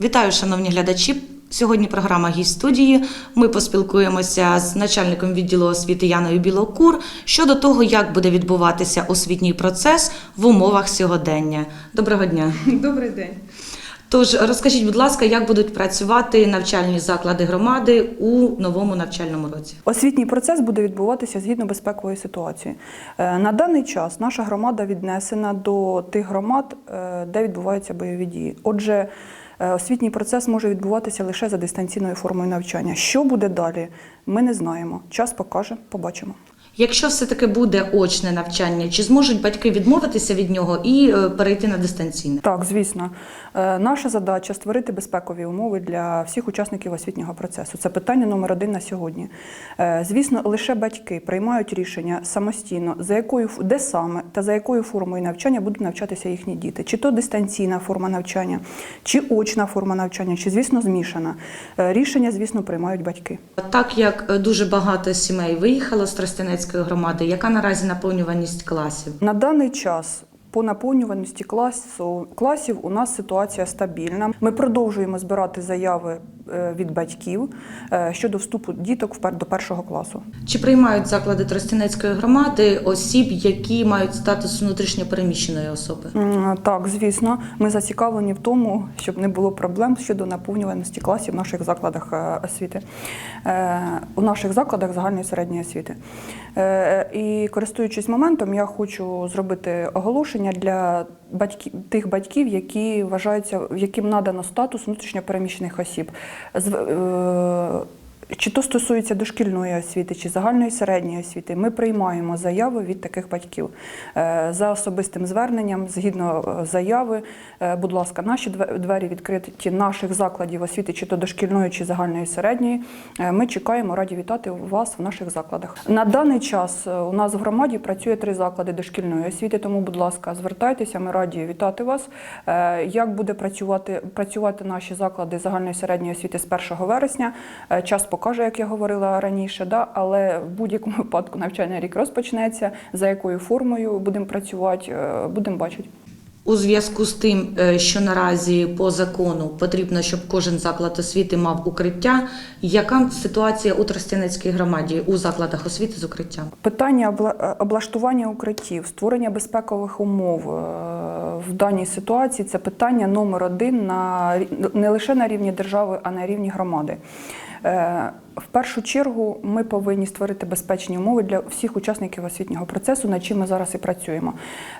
Вітаю, шановні глядачі. Сьогодні програма «Гість студії. Ми поспілкуємося з начальником відділу освіти Яною Білокур щодо того, як буде відбуватися освітній процес в умовах сьогодення. Доброго дня. Добрий день. Тож розкажіть, будь ласка, як будуть працювати навчальні заклади громади у новому навчальному році? Освітній процес буде відбуватися згідно безпекової ситуації. Е, На даний час наша громада віднесена до тих громад, е, де відбуваються бойові дії. Отже, освітній процес може відбуватися лише за дистанційною формою навчання. Що буде далі, ми не знаємо. Час покаже, побачимо. Якщо все-таки буде очне навчання, чи зможуть батьки відмовитися від нього і е, перейти на дистанційне? Так, звісно, Е, наша задача створити безпекові умови для всіх учасників освітнього процесу. Це питання номер один на сьогодні. Е, Звісно, лише батьки приймають рішення самостійно, за якою де саме та за якою формою навчання будуть навчатися їхні діти, чи то дистанційна форма навчання, чи очна форма навчання, чи звісно змішана. Рішення, звісно, приймають батьки. Так як дуже багато сімей виїхало з Тростянецької громади, яка наразі наповнюваність класів? На даний час по наповнюваності класу, класів у нас ситуація стабільна. Ми продовжуємо збирати заяви від батьків е, щодо вступу діток до першого класу. Чи приймають заклади Тростянецької громади осіб, які мають статус внутрішньопереміщеної особи? Так, звісно, ми зацікавлені в тому, щоб не було проблем щодо наповнюваності класів в наших закладах е, освіти, Е, у наших закладах загальної середньої освіти. Е, І користуючись моментом, я хочу зробити оголошення для батьків тих батьків, які вважаються, яким надано статус внутрішньопереміщених осіб. З- е, чи то стосується дошкільної освіти, чи загальної середньої освіти, ми приймаємо заяви від таких батьків Е, за особистим зверненням, згідно е, заяви. е, Будь ласка, наші двері відкриті наших закладів освіти, чи то дошкільної, чи загальної середньої. Ми чекаємо, раді вітати вас в наших закладах. На даний час у нас в громаді працює три заклади дошкільної освіти. Тому, будь ласка, звертайтеся, ми раді вітати вас. Як буде працювати працювати наші заклади загальної середньої освіти з 1 вересня? Час покаже, як я говорила раніше, да? але в будь-якому випадку навчальний рік розпочнеться. За якою формою будемо працювати, е, будемо бачити. У зв'язку з тим, е, що наразі по закону потрібно, щоб кожен заклад освіти мав укриття. Яка ситуація у Тростянецькій громаді у закладах освіти з укриттям? Питання е, облаштування укриттів, створення безпекових умов в даній ситуації це питання номер один на не лише на рівні держави, а на рівні громади. Е, В першу чергу ми повинні створити безпечні умови для всіх учасників освітнього процесу, над чим ми зараз і працюємо.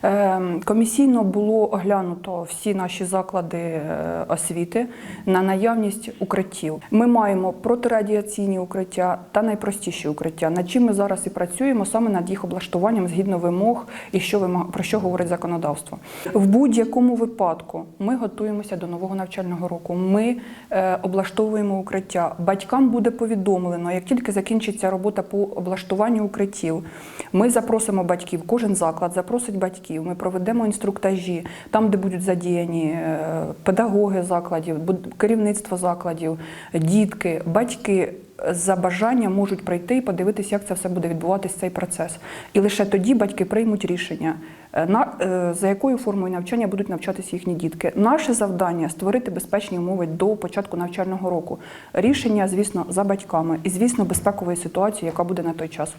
Е, Комісійно було оглянуто всі наші заклади е, освіти на наявність укриттів. Ми маємо протирадіаційні укриття та найпростіші укриття, над чим ми зараз і працюємо саме над їх облаштуванням згідно вимог і що про що говорить законодавство. В будь-якому випадку ми готуємося до нового навчального року. Ми е, облаштовуємо укриття. Батькам буде повідомлено, як тільки закінчиться робота по облаштуванню укриттів. Ми запросимо батьків, кожен заклад запросить батьків. Ми проведемо інструктажі там, де будуть задіяні е, педагоги закладів, керівництво закладів, дітки, батьки. За бажанням можуть прийти і подивитися, як це все буде відбуватися цей процес. І лише тоді батьки приймуть рішення, е, е, за якою формою навчання будуть навчатися їхні дітки. Наше завдання створити безпечні умови до початку навчального року. Рішення, звісно, за батьками і, звісно, безпекової ситуації, яка буде на той час.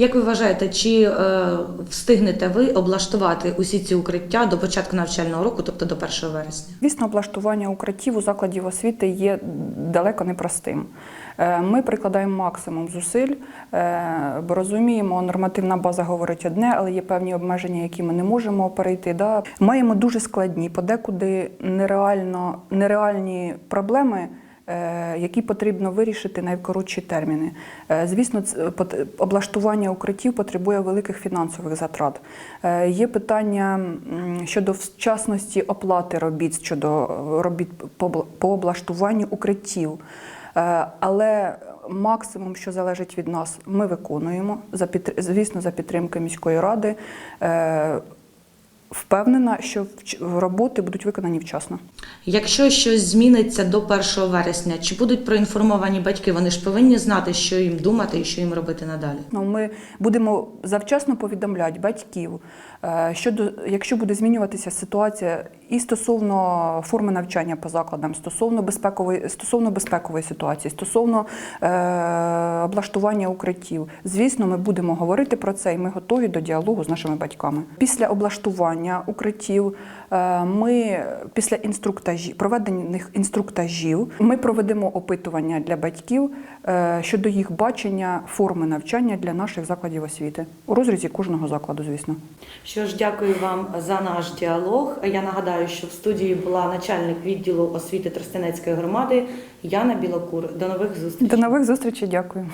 Як ви вважаєте, чи е, встигнете ви облаштувати усі ці укриття до початку навчального року, тобто до 1 вересня? Звісно, облаштування укриттів у закладів освіти є далеко непростим. Е, Ми прикладаємо максимум зусиль, е, бо розуміємо, нормативна база говорить одне, але є певні обмеження, які ми не можемо перейти. Да? Маємо дуже складні, подекуди нереально, нереальні проблеми. Е, Які потрібно вирішити найкоротші терміни. Е, Звісно, облаштування укриттів потребує великих фінансових затрат. Е, Є питання щодо вчасності оплати робіт щодо робіт по облаштуванню укриттів. Але максимум, що залежить від нас, ми виконуємо звісно, за підтримки міської ради. Впевнена, що роботи будуть виконані вчасно. Якщо щось зміниться до 1 вересня, чи будуть проінформовані батьки? Вони ж повинні знати, що їм думати і що їм робити надалі. Ну, Ми будемо завчасно повідомляти батьків, е, щодо, якщо буде змінюватися ситуація і стосовно форми навчання по закладам, стосовно безпекової, стосовно безпекової ситуації, стосовно е, облаштування укриттів. Звісно, ми будемо говорити про це, і ми готові до діалогу з нашими батьками. Після облаштування укриттів е, ми після інструктажів, проведених інструктажів, ми проведемо опитування для батьків щодо їх бачення форми навчання для наших закладів освіти у розрізі кожного закладу, звісно. Що ж, дякую вам за наш діалог. Я нагадаю, що в студії була начальник відділу освіти Тростянецької громади Яна Білокур. До нових зустрічей. До нових зустрічей, дякую.